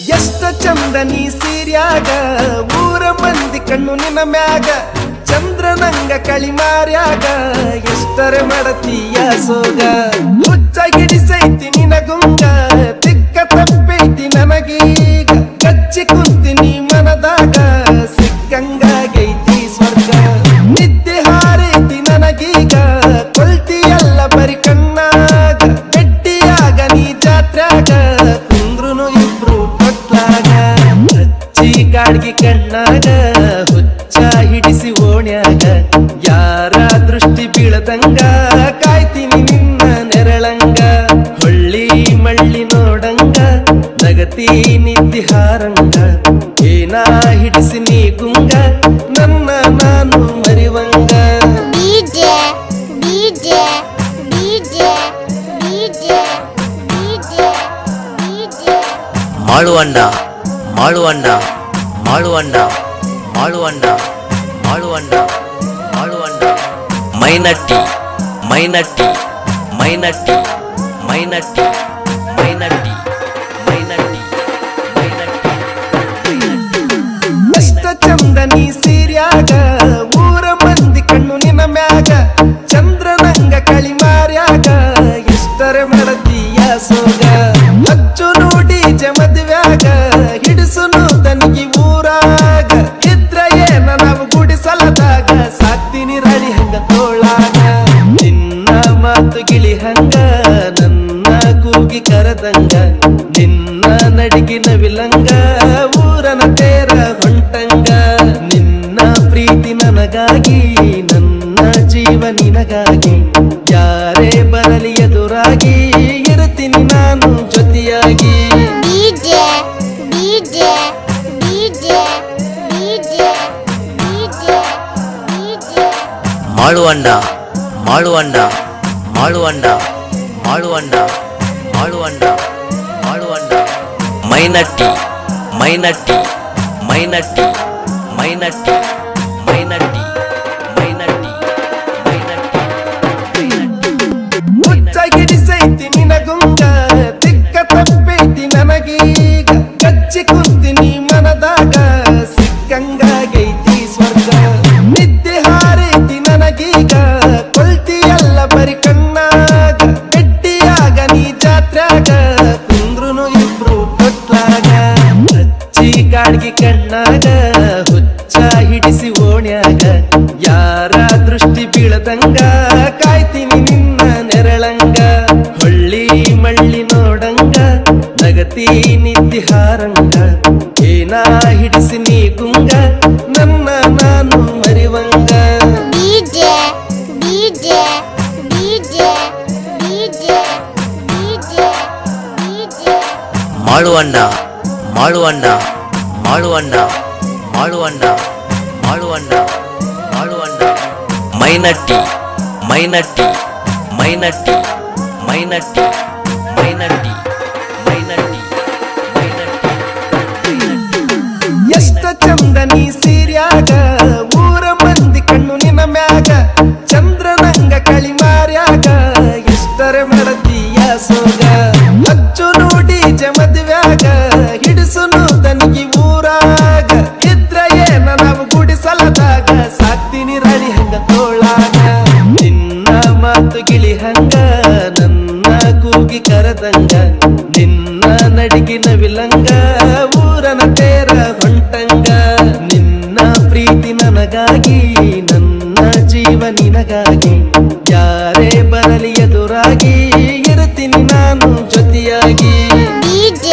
ಎಷ್ಟ ಚಂದ ನೀ ಸೀರ್ಯಾಗ? ಊರ ಮಂದಿ ಕಣ್ಣು ನಿನ್ನ ಮ್ಯಾಗ. ಚಂದ್ರನಂಗ ಕಳಿಮಾರ್ಯಾಗ ಎಷ್ಟರ ಮಡತಿಯ ಸೋಗ? ಮುಚ್ಚ ಗಿಡಿಸೈತಿ ನಿನಗುಂಗ. ಕಾಡ್ಗಿ ಕಣ್ಣಾಗ ಹುಚ್ಚ ಹಿಡಿಸಿ ಓಣ್ಯಾಗ. ಯಾರ ದೃಷ್ಟಿ ಬೀಳದಂಗ ಕಾಯ್ತೀನಿ ನಿನ್ನ ನೆರಳಂಗ. ಹೊಳ್ಳಿ ಮಳ್ಳಿ ನೋಡಂಗ ನಗತಿ ನಿದ್ದಿ ಹಾರಂಗ. ಏನ ಹಿಡಿಸಿ ನೀ ಗುಂಗ ನನ್ನ ನಾನು ಮರಿವಂಗ. DJ, DJ, DJ, DJ, DJ, DJ. ಮಾಳುವಣ್ಣ ಮಾಳುವಣ್ಣ ಮಾಳುವಣ್ಣ ಆಳುವಂಡ ಆಳುವಂಡ ಆಳುವಂಡ ಮೈನಟ್ಟಿ ಮೈನಟ್ಟಿ ಮೈನಟ್ಟಿ ಮೈನಟ್ಟಿ ಮೈನಟ್ಟಿ ಮೈನಟ್ಟಿ ಮೈನಟ್ಟಿ. ಅಷ್ಟ ಚಂದ ನೀ ಸೀರ್ಯಾಗ, ಊರ ಮಂದಿ ಕಣ್ಣು ನಿನ್ನ ಮ್ಯಾಗ, ಚಂದ್ರನಂಗ ಕಳಿಮಾರ್ಯಾಗ ಎಷ್ಟರ ಮಡತಿಯ ಸೋಗ. ಅಚ್ಚು ನೋಡಿ ಜಮದ್ವ್ಯಾಗ ಹಿಡಿಸುನು ಊರನ ತೇರ ಹೊಂಟಂಗ ನಿನ್ನ ಪ್ರೀತಿ ನನಗಾಗಿ ನನ್ನ ಜೀವ ನಿನಗಾಗಿ ಯಾರೇ ಬರಲಿ ಎದುರಾಗಿ ಇರುತ್ತೀನಿ ನಾನು ಜೊತೆಯಾಗಿ. ಮಾಳುವಣ್ಣ ಮಾಳುವಣ್ಣ ಮಾಳುವಣ್ಣ ಮಾಳುವಣ್ಣ ಮಾಳುವಣ್ಣ ಮಾಳುವಣ್ಣ. ಮೈನಟ್ಟಿ. ಮೈನಟ್ಟಿ ಮೈನಟ್ಟಿ ಮೈನಟ್ಟಿ ಮೈನಟ್ಟಿ ಮೈನಟ್ಟಿ ಮೈನಟ್ಟಿ ಮುಚ್ಚ ಹಿಡಿಸೈತಿ ನಿನಗುಂಗ ತಿಕ್ಕ ತಪ್ಪೈತಿ ನನಗೀಗ ಕಚ್ಚಿ ಬೀಳದಂಗ ಕಾಯ್ತೀನಿ ನಿನ್ನ ನೆರಳಂಗ. ಹೊಳ್ಳಿ ಮಳ್ಳಿ ನೋಡಂಗ ನಗತಿ ನಿದ್ದಿ ಹಾರಂಗ. ಏನ ಹಿಡಿಸಿ ನೀ ಗುಂಗ ನನ್ನ ನಾನು ಮರಿವಂಗ. ಮಾಳುವಣ್ಣ ಮಾಳುವಣ್ಣ ಮಾಳುವಣ್ಣ ಮಾಳುವಣ್ಣ ಮಾಳುವಣ್ಣ ಮಾಳುವಣ್ಣ. ಮೈನಟ್ಟಿ ಮೈನಟ್ಟಿ ಮೈನಟ್ಟಿ ಮೈನಟ್ಟಿ ಮೈನಟ್ಟಿ ಮೈನಟ್ಟಿ ಮೈನಟ್ಟಿ ಎಷ್ಟ ಚಂದ ವಿಲಂಗ ಊರನ ತೇರ ಹೊಂಟಂಗ. ನಿನ್ನ ಪ್ರೀತಿ ನನಗಾಗಿ ನನ್ನ ಜೀವ ನಿನಗಾಗಿ ಯಾರೇ ಬರಲಿ ಎದುರಾಗಿ ಇರುತ್ತೀನಿ ನಾನು ಜೊತೆಯಾಗಿ. DJ,